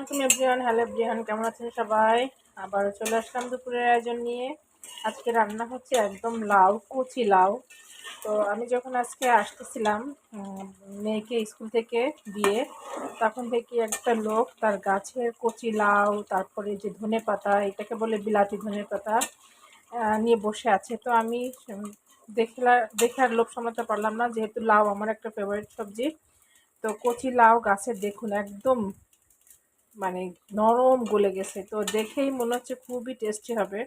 আসসালামু everyone, hello everyone, কেমন আছেন সবাই? আবারও চলে আসলাম দুপুরের আয়োজন নিয়ে। আজকে রান্না হচ্ছে একদম লাউ, কচি লাউ। তো আমি যখন আজকে আসতেছিলাম মেয়েকে স্কুল থেকে দিয়ে, তখন থেকে একটা লোক তার গাছের কচি লাউ, তারপরে যে ধনে পাতা, এটাকে বলে বিলাতি ধনে পাতা নিয়ে বসে আছে। তো আমি দেখলা, দেখে আর লোভ সামলাতে পারলাম না, যেহেতু লাউ আমার একটা ফেভারিট সবজি। তো কচি লাউ গাছের দেখুন, একদম মানে নরম গলে গেছে। তো দেখেই মনে হচ্ছে খুবই টেস্টি হবে।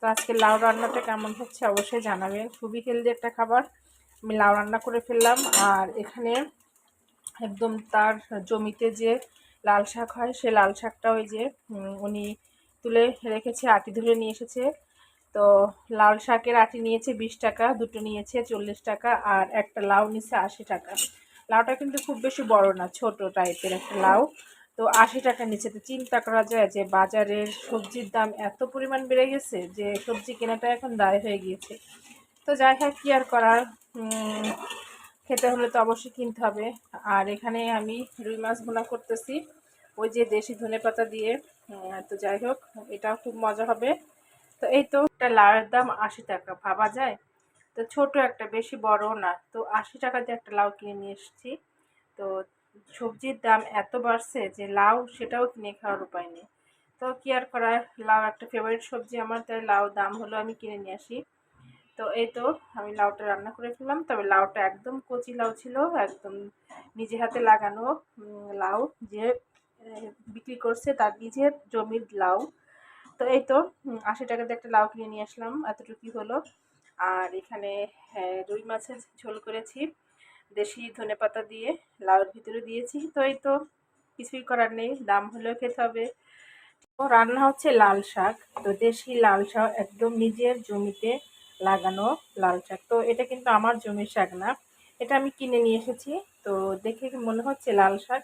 তো আজকে লাউ রান্নাটা কেমন হচ্ছে অবশ্যই জানাবেন। খুবই হেলদি একটা খাবার। আমি লাউ রান্না করে ফেললাম। আর এখানে একদম তার জমিতে যে লাল শাক হয়, সে লাল শাকটা ওই যে উনি তুলে রেখেছে, আটি ধরে নিয়ে এসেছে। তো লাল শাকের আটি নিয়েছে বিশ টাকা, দুটো নিয়েছে চল্লিশ টাকা, আর একটা লাউ নিয়েছে আশি টাকা। লাউটা কিন্তু খুব বেশি বড় না, ছোট টাইপের একটা লাউ। তো আশি টাকা নিচে তো চিন্তা করা যায় যে বাজারের সবজির দাম এত পরিমাণ বেড়ে গেছে যে সবজি কেনাটা এখন দায় হয়ে গিয়েছে। তো যাই হোক, কী আর করার? খেতে হলে তো অবশ্যই কিনতে হবে। আর এখানে আমি রুই মাছ ভুনা করতেছি। ওই যে দেশি ধনে পাতা দিয়ে। তো যাই হোক, এটাও খুব মজা হবে। তো এই তো, একটা লাউয়ের দাম আশি টাকা, ভাবা যায়? তো ছোট একটা, বেশি বড় না। তো আশি টাকা দিয়ে একটা লাউ কিনে নিয়ে এসেছি। তো সবজির দাম এত বাড়ছে যে লাউ সেটাও কিনে খাওয়ার উপায় নেই। তো কি আর করা লাউ একটা ফেভারিট সবজি আমার তাই লাউ দাম হলো আমি কিনে নিয়ে আসি। তো এই তো আমি লাউটা রান্না করে ফেললাম তবে লাউটা একদম কচি লাউ ছিল একদম নিজে হাতে লাগানো লাউ যে বিক্রি করছে তার নিজের জমির লাউ। তো এই তো আশি টাকাতে একটা লাউ কিনে নিয়ে আসলাম এতটুকুই হলো। আর এখানে হ্যাঁ, রুই মাছের ঝোল করেছি। দেশি ধনে পাতা দিয়ে লাউয়ের ভিতরে দিয়েছি। তো এই তো কিছুই করার নেই, দাম হলেও খেতে হবে। তো রান্না হচ্ছে লাল শাক। তো দেশি লাল শাক একদম নিজের জমিতে লাগানো লাল শাক। তো এটা কিন্তু আমার জমির শাক না, এটা আমি কিনে নিয়ে এসেছি। তো দেখে মনে হচ্ছে লাল শাক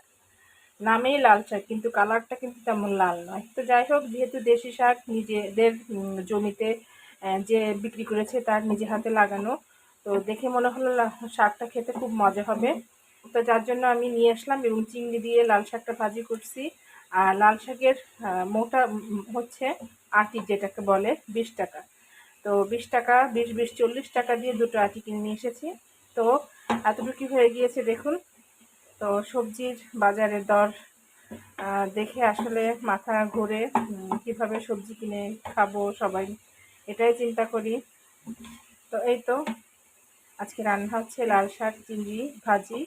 নামেই লাল শাক, কিন্তু কালারটা কিন্তু তেমন লাল নয়। তো যাই হোক, যেহেতু দেশি শাক নিজেদের জমিতে যে বিক্রি করেছে তার নিজে হাতে লাগানো তো দেখে মনে হলো শাকটা খেতে খুব মজা হবে। তো যার জন্য আমি নিয়ে আসলাম এবং চিংড়ি দিয়ে লাল শাকটা ভাজি করছি। আর লাল শাকের মোটা হচ্ছে আটি যেটাকে বলে, বিশ টাকা। তো বিশ টাকা, বিশ বিশ, চল্লিশ টাকা দিয়ে দুটো আটি কিনে নিয়ে এসেছি। তো এতটুকু হয়ে গিয়েছে দেখুন। তো সবজির বাজারের দর দেখে আসলে মাথা ঘুরে কীভাবে সবজি কিনে খাব সবাই, এটাই চিন্তা করি। তো এই তো আজকে রান্না হচ্ছে লাল শাক, চিংড়ি, ভাজি।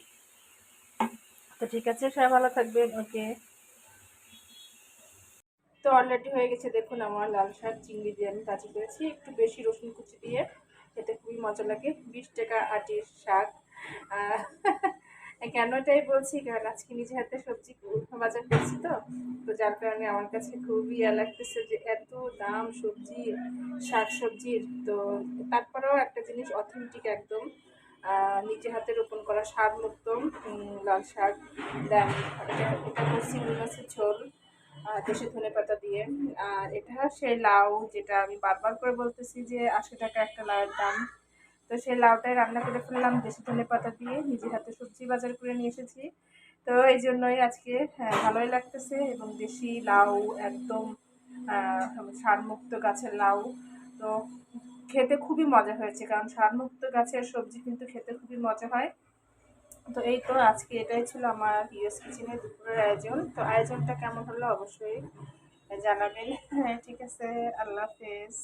তো ঠিক আছে, সবাই ভালো থাকবেন, ওকে। তো অলরেডি হয়ে গেছে, দেখুন আমার লাল শাক, চিংড়ি দিয়ে আমি ভাজি করেছি। একটু বেশি রসুন কুচি দিয়ে, খেতে খুবই মজা লাগে। বিশ টাকা আটির শাক। কেন এটাই বলছি? কারণ আজকে নিজে হাতে সবজি বাজার করছি তো তো যার কারণে আমার কাছে খুবই ইয়া লাগতেছে যে এত দাম সবজি শাক সবজির তো তারপরেও একটা জিনিস অথেন্টিক একদম নিজে হাতে রোপণ করা শাক মুক্ত লাল শাক, দেন এটা করছি মাছের ঝোল দেশি ধনে পাতা দিয়ে, আর এটা সেই লাউ যেটা আমি বারবার করে বলতেছি যে আশি টাকা একটা লাউয়ের দাম। তো সেই লাউটাই রান্না করে ফেললাম দেশি ধনে পাতা দিয়ে নিজের হাতে সবজি বাজার করে নিয়ে এসেছি। তো এই জন্যই আজকে হ্যাঁ, ভালোই লাগতেছে এবং দেশি লাউ একদম সারমুক্ত গাছের লাউ। তো খেতে খুবই মজা হয়েছে কারণ সারমুক্ত গাছের সবজি কিন্তু খেতে খুবই মজা হয়। তো এই তো আজকে এটাই ছিল আমার ইউএস কিচেনের দুপুরের আয়োজন। তো আয়োজনটা কেমন হলো অবশ্যই জানাবেন। হ্যাঁ ঠিক আছে আল্লাহ হাফেজ।